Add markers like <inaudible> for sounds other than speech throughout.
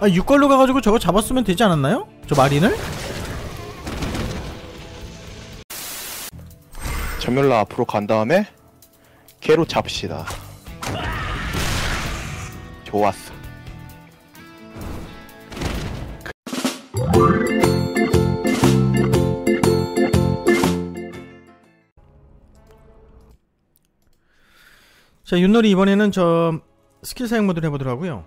아 6걸로 가가지고 저거 잡았으면 되지 않았나요? 저 마린을? 전멸라 앞으로 간 다음에 개로 잡시다. 좋았어. 자 윷놀이 이번에는 저 스킬 사용 모드를 해보더라고요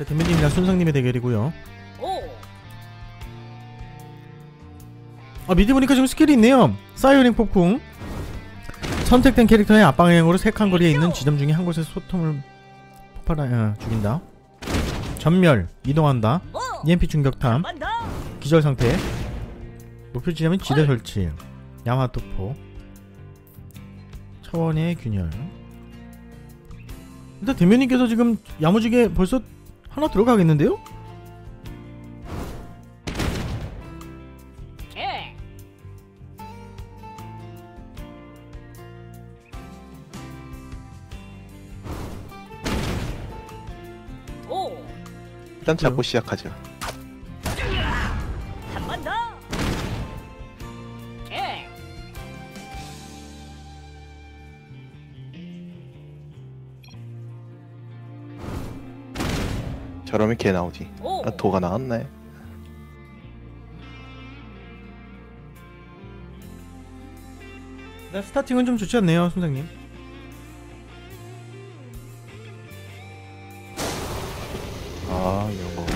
자 대면님이랑 순상님의 대결이고요. 아 미디 보니까 지금 스킬이 있네요. 사이오닉 폭풍. 선택된 캐릭터의 앞방향으로 세 칸 거리에 있는 지점 중에 한 곳에 소통을 폭발하 어, 죽인다. 전멸 이동한다. EMP 충격탐 기절 상태. 목표 지점은 지대 설치. 야마토포. 차원의 균열. 일단 대면님께서 지금 야무지게 벌써 하나 들어가겠는데요? 일단 잡고 시작하죠. 저러면 개 나오지. 오. 아, 도가 나왔네. 네, 스타팅은 좀 좋지 않네요, 선생님. 아 이런 거.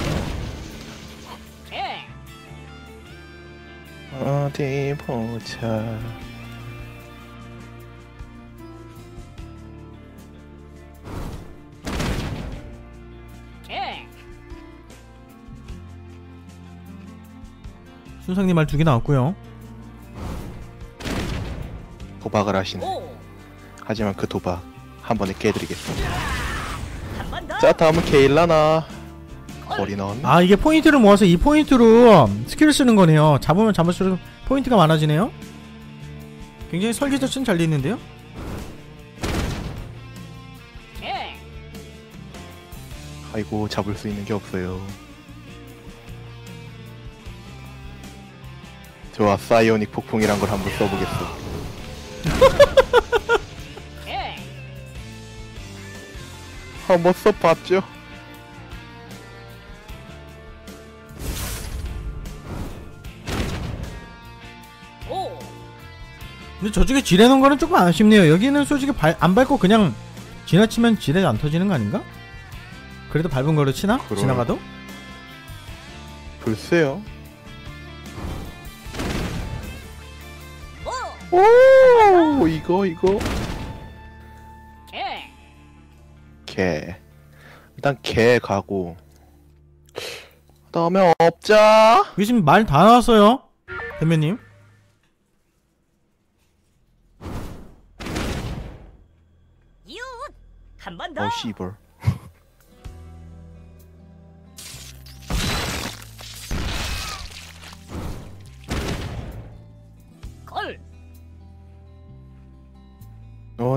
예. 어디 보자. 순상님 말 두 개 나왔고요. 도박을 하시네. 오. 하지만 그 도박 한 번에 깨드리겠습니다. 자 다음은 케일라나. 거리 넣었네. 아, 이게 포인트를 모아서 이 포인트로 스킬을 쓰는 거네요. 잡으면 잡을수록 포인트가 많아지네요. 굉장히 설계 자체는 잘돼 있는데요. 예. 아이고 잡을 수 있는 게 없어요. 좋아 사이오닉 폭풍이란 걸 한번 써보겠어. 예. <laughs> 한번 써봤죠. 오. 근데 저쪽에 지뢰는 거는 조금 아쉽네요. 여기는 솔직히 발, 안 밟고 그냥 지나치면 지뢰가 안 터지는 거 아닌가? 그래도 밟은 거로 치나? 그럴- 지나가도? 글쎄요. 오. 오 이거 이거 예. 개 일단 개 가고 그다음에 업자 여기 지금 말 다 나왔어요. 대면님. 유. 한번 더. 어 씨벌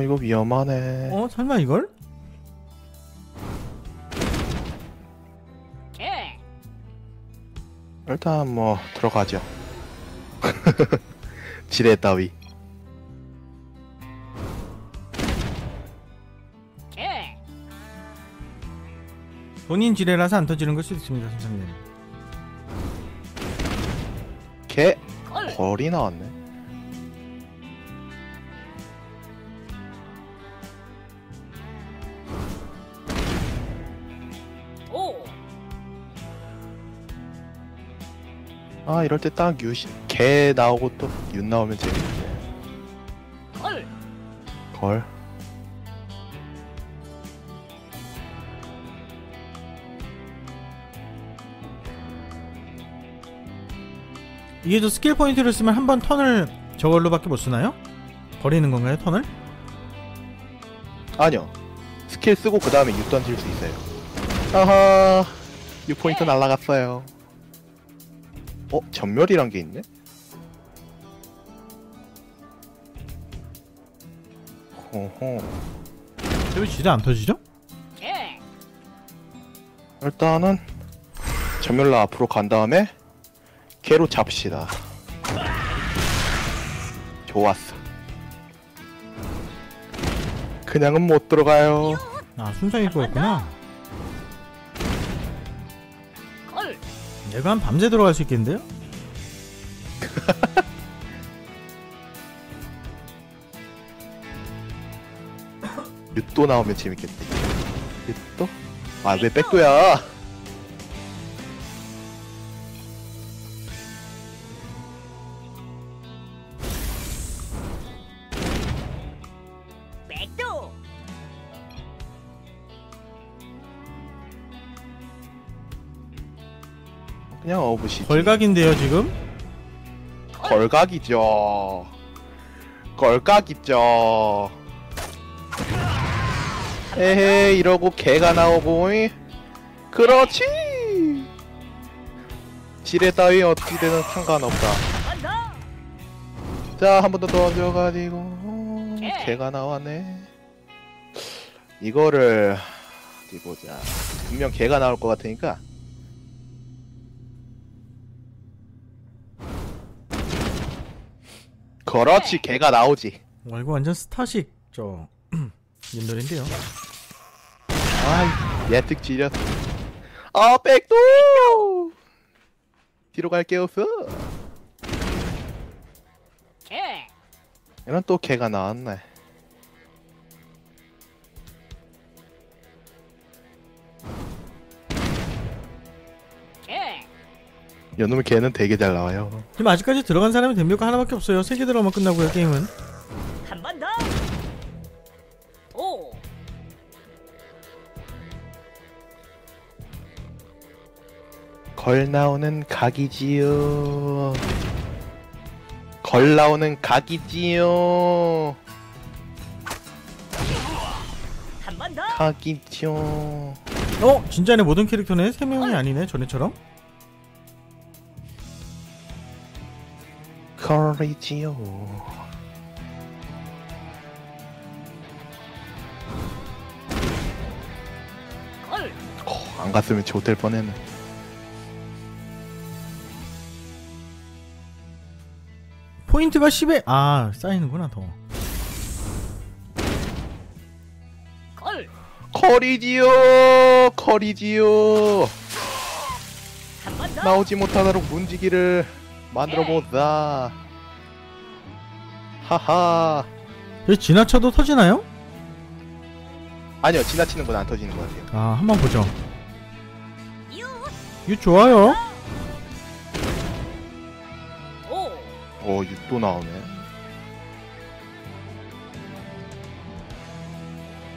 이거 위험하네 어, 설마 이걸? 예. 일단 뭐 들어가죠 <laughs> 지뢰 따위 예. 본인 지뢰라서 안 터지는 걸 수도 있습니다, 선생님. 개 걸. 벌이 나왔네 아 이럴 때 딱 유시 개 나오고 또 윤 나오면 재밌네 걸. 걸 이게 저 스킬 포인트를 쓰면 한 번 턴을 저걸로밖에 못 쓰나요? 버리는 건가요, 턴을? 아니요 스킬 쓰고 그 다음에 6 던질 수 있어요 아하 6포인트 날라갔어요 어 전멸이란 게 있네. 호호. 왜 지뢰 안 터지죠? 개, 일단은 전멸로 앞으로 간 다음에 개로 잡시다. 좋았어. 그냥은 못 들어가요. 아 순삭일 거였구나 내가 한 밤새 들어갈 수 있겠는데요? <laughs> 유또 나오면 재밌겠다. 유또? 아 왜 백도야? 그냥 어부시지. 걸각인데요 지금? 걸각이죠. 걸각이죠. 에헤 이러고 개가 나오고 이. 그렇지. 지뢰 따위 어떻게 되는 상관없다. 자 한 번 더 던져가지고 개. 개가 나왔네. 이거를 어디 보자. 분명 개가 나올 것 같으니까. 그렇지 개가 나오지. 와 이거 완전 스타식 저 <clears throat> 님들인데요 아, 예측 지렸어. 아, 백도! 뒤로 갈게 없어. 개, 이런 또 개가 나왔네. 요놈의 개는 되게 잘 나와요. 지금 아직까지 들어간 사람이 덤벼가 하나밖에 없어요 세 개 들어가면 끝나고요 게임은 한 번 더, 오, 걸 나오는 각이지요. 걸 나오는 각이지요. 한 번 더, 각이죠. 어? 진짜네 모든 캐릭터네 세 명이 아니네 전에처럼 걸, 어, 안 갔으면 좋될 뻔했네. 포인트가 10에 아 쌓이는구나 더 걸, 컬이지요. 컬이지요. 나오지 못하도록 문지기를 만들어 보자. 하하. 여기 지나쳐도 터지나요? 아니요, 지나치는 건 안 터지는 것 같아요. 아 한번 보죠 유, 이거 좋아요 오, 오, 또 나오네.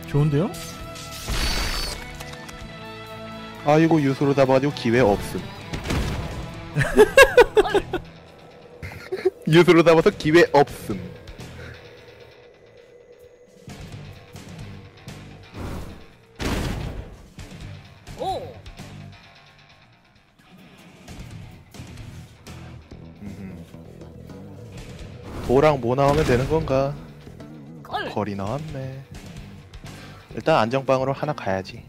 좋은데요? 아이고 유수로 잡아가지고 기회 없음. <laughs> <laughs> 유수로 잡아서 기회 없음. 오, 음. 도랑 뭐 나오면 되는 건가? 걸, 거리 나왔네. 일단 안정방으로 하나 가야지.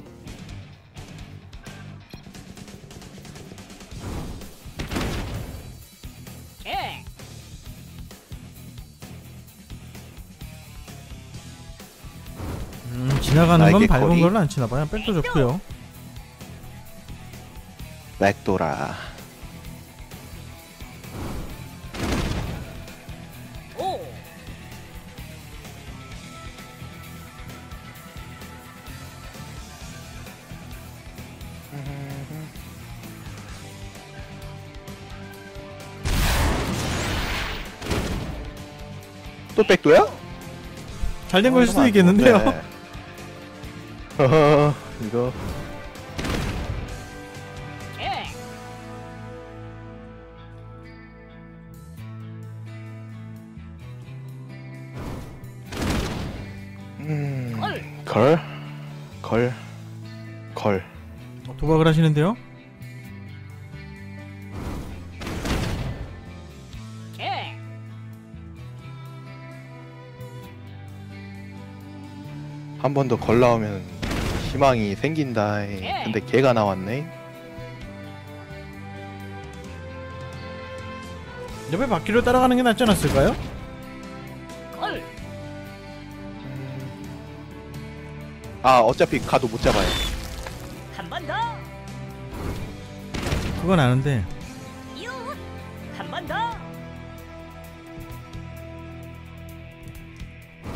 지나가는 건 밟은 거리? 걸로 안 치나 봐요 백도 좋고요 맥도라. 오, 또 백도야? 잘 된 걸 수도 어, 있겠는데요 네. <laughs> 이거 음, 걸? 걸? 걸 어, 도박을 하시는데요? 한 번 더 걸 나오면 희망이 생긴다. 근데 개가 나왔네. 옆에 바퀴로 따라가는 게 낫지 않았을까요? 걸. 아 어차피 가도 못 잡아요. 한 번 더. 그건 아는데 유. 한번 더.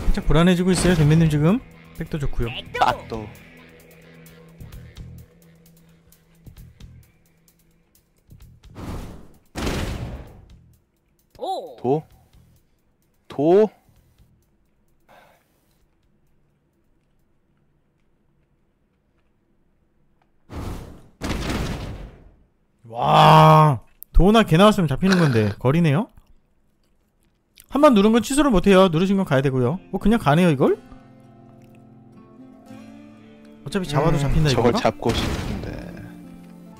살짝 불안해지고 있어요 덤비님 지금 백도 좋고요 백도. 딱 또. 도. 도? 도? 와 도나 개 나왔으면 잡히는 건데 거리네요 한 번 누른 건 취소를 못해요 누르신 건 가야 되고요 뭐 그냥 가네요 이걸? 어차피 잡아도 음, 잡힌다 저걸 이건가? 잡고 싶은데.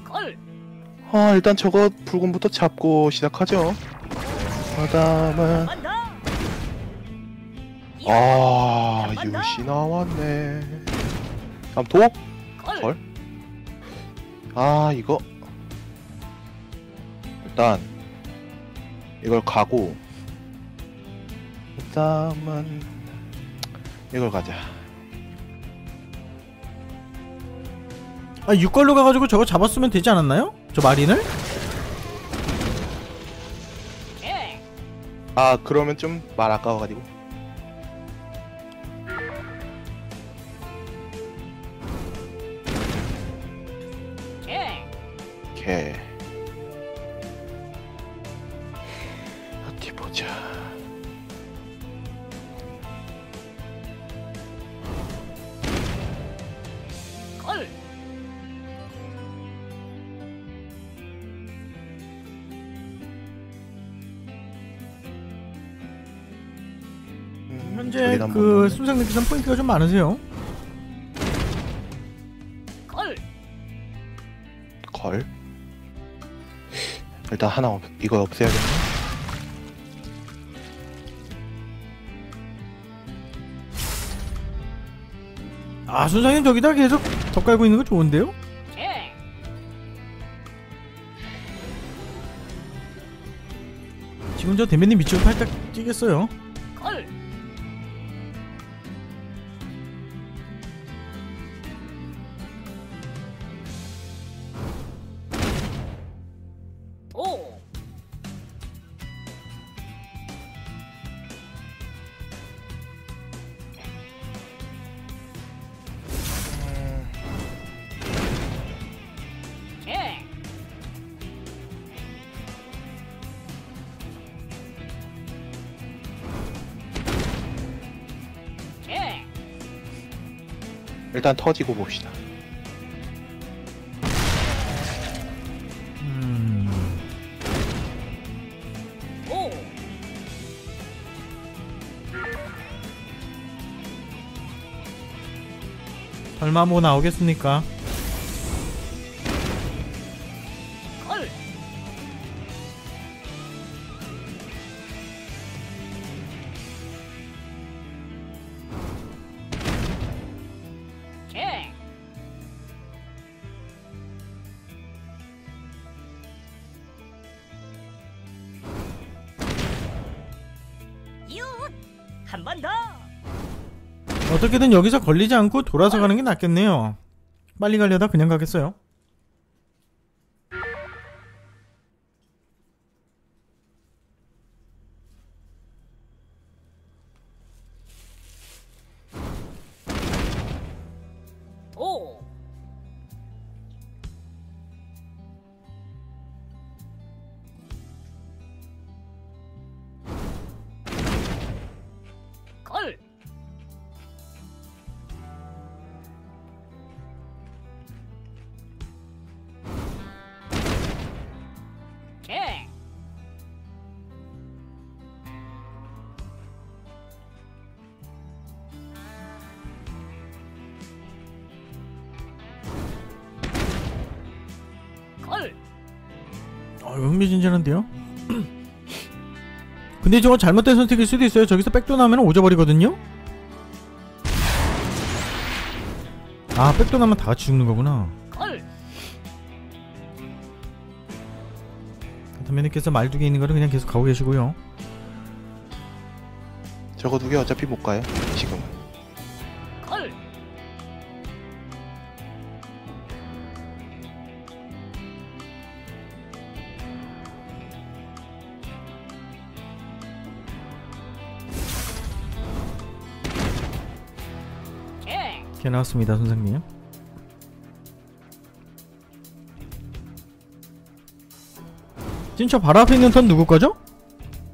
걸. 아 일단 저거 붉은부터 잡고 시작하죠. 유. 아. 유시 나왔네. 다음 도? 걸. 걸? 아 이거 일단 이걸 가고 그다음은 이걸 가자. 아 6걸로 가가지고 저거 잡았으면 되지 않았나요? 저 마린을? 아 그러면 좀 말 아까워가지고 개. 개 어디 보자 걸. 현재 그 느끼선 포인트가 좀 많으세요 걸. 걸 일단 하나 없, 이거 없애야겠네 아 순상님 저기다 계속 덧 깔고 있는 거 좋은데요? 개. 지금 저 대면님 미치고 팔딱 뛰겠어요 일단 터지고 봅시다 음... 도. 설마 뭐 나오겠습니까? 한 번 더. 어떻게든 여기서 걸리지 않고 돌아서 가는 게 낫겠네요 빨리 가려다 그냥 가겠어요 흥미진진한데요? <clears throat> 근데 저거 잘못된 선택일 수도 있어요 저기서 백도 나오면 오져버리거든요? 아 백도 나면 다 같이 죽는 거구나 걸. 선배님께서 말두개 있는 거를 그냥 계속 가고 계시고요 저거 두 개 어차피 못 가요. 지금은. 나왔습니다 선생님 진짜 바로 앞에 있는 턴 누구 거죠?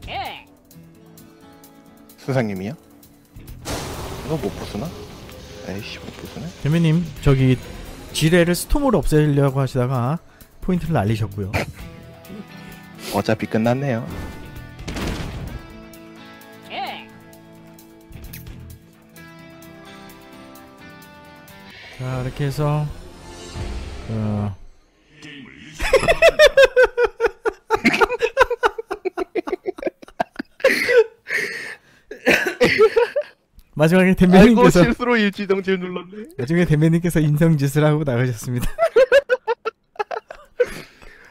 개. 수상님이요? 이거 못 부수나? 에이씨 못 부수네. 대매님 저기 지뢰를 스톰으로 없애려고 하시다가 포인트를 날리셨고요 <laughs> 어차피 끝났네요. 자 이렇게 해서 어... <laughs> 마지막에 아이고 대매님께서 실수로 일지정지를 눌렀네. 나중에 대매님께서 인성짓을 하고 나가셨습니다. <laughs>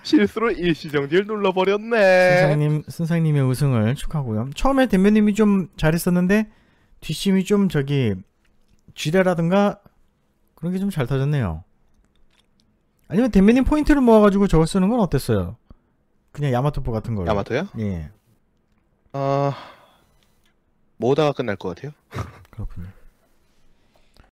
실수로 일시정지를 눌러버렸네. 순상님 순상님의 우승을 축하고요. 처음에 대매님이 좀 잘했었는데 뒷심이 좀 저기 지뢰라든가 그런 게 좀잘 터졌네요. 아니면 대매님 포인트를 모아가지고 저거 쓰는 건 어땠어요? 그냥 야마토포 같은 거. 야마토요? 예아 모다가 끝날 것 같아요. <laughs> 그렇군요.